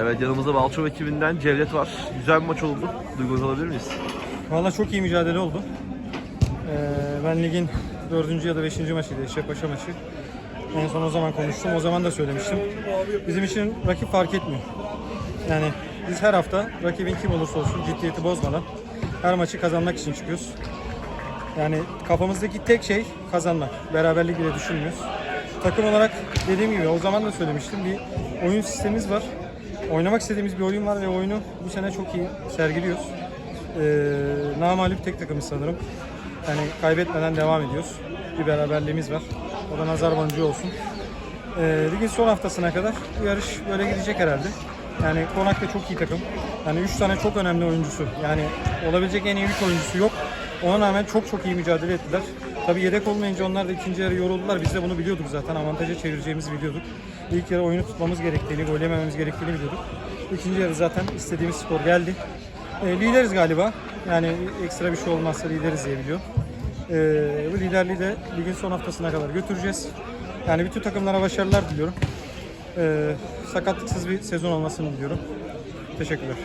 Evet yanımızda Balçov ekibinden Cevdet var. Güzel bir maç oldu. Duygu alabilir miyiz? Valla çok iyi mücadele oldu. Ee, ben ligin dördüncü ya da beşinci maçıydı Eşrefpaşa maçı. En son o zaman konuştum. O zaman da söylemiştim. Bizim için rakip fark etmiyor. Yani biz her hafta rakibin kim olursa olsun ciddiyeti bozmadan her maçı kazanmak için çıkıyoruz. Yani kafamızdaki tek şey kazanmak. Beraberlik bile düşünmüyoruz. Takım olarak dediğim gibi o zaman da söylemiştim. Bir oyun sistemimiz var. Oynamak istediğimiz bir oyun var ve oyunu bu sene çok iyi sergiliyoruz. Ee, namalip tek takımız sanırım. Yani kaybetmeden devam ediyoruz. Bir beraberliğimiz var. O da nazar boncuğu olsun. Ee, ligin son haftasına kadar bu yarış böyle gidecek herhalde. Yani Konak da çok iyi takım. Yani 3 tane çok önemli oyuncusu. Yani olabilecek en iyi 3 oyuncusu yok. Ona rağmen çok çok iyi mücadele ettiler. Tabii yedek olmayınca onlar da ikinci yarı yoruldular. Biz de bunu biliyorduk zaten. Avantaja çevireceğimizi biliyorduk. İlk yarı oyunu tutmamız gerektiğini, gol yemememiz gerektiğini biliyorduk. İkinci yarı zaten istediğimiz skor geldi. E, lideriz galiba. Yani ekstra bir şey olmazsa lideriz diye biliyorum. E, bu liderliği de ligin son haftasına kadar götüreceğiz. Yani bütün takımlara başarılar diliyorum. E, sakatlıksız bir sezon olmasını diliyorum. Teşekkürler.